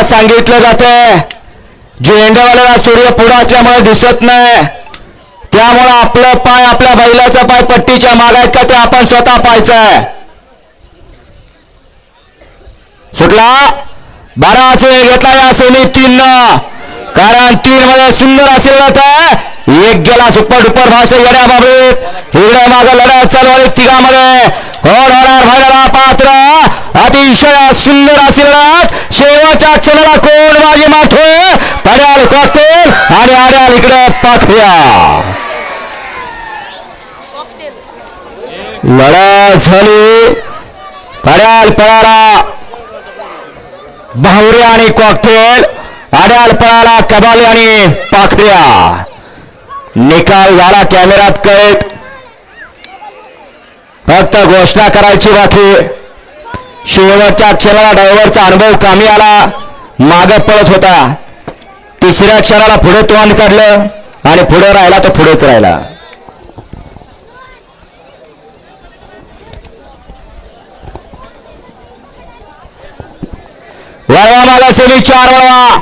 सांगितलं जाते झेंडेवाल्याला सूर्य पुढं असल्यामुळे दिसत नाही. त्यामुळं आपलं पाय आपल्या बैलाचा पाय पट्टीच्या मागायत का ते आपण स्वतः पाहायचं आहे सुटला? बारा वेळ घेतला या सेमी तीन कारण तीन मध्ये सुंदर असेल ना तर एक गेला सुपर डुपर भाषा येण्या बाबतीत इकडे माग लढाई चालू आहे तिघामध्ये. होणार भागाला पात्र. अतिशय सुंदर असेल लढत शेवटच्या कोण? बाजी मारतोय पड्याल कॉकटेल आणि आड्याल इकडे पाखऱ्या लढा झाली. पड्याल पळाला. बाहुरी आणि कॉकटेल आड्याल पळाला कबाली आणि पाखऱ्या निकाल झाला कॅमेरात कैद फक्त घोषणा करायची बाकी. शेवटच्या क्षणाला डायव्हरचा अनुभव कामी आला. माग पळत होता. तिसऱ्या क्षणाला पुढे तोंड काढलं आणि पुढे राहिला तो पुढेच राहिला. वळवा मागा सेमी चार वळवा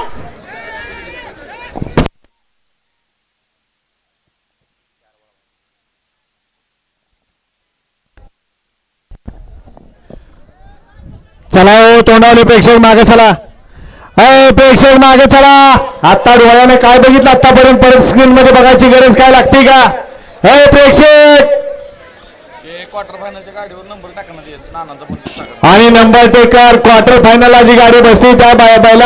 चला हो तोंडावले प्रेक्षक मागे चला. अय प्रेक्षक मागे चला. आता डोळ्याने काय बघितलं? आतापर्यंत परत स्क्रीन मध्ये बघायची गरज काय लागते का? अय प्रेक्षक! क्वार्टर फायनलच्या गाडीवर नंबर टाकण्यात येत नानांचा पण सांगा आणि नंबर टेकर क्वार्टर फायनलला जी गाडी बसते त्या बाय- बैला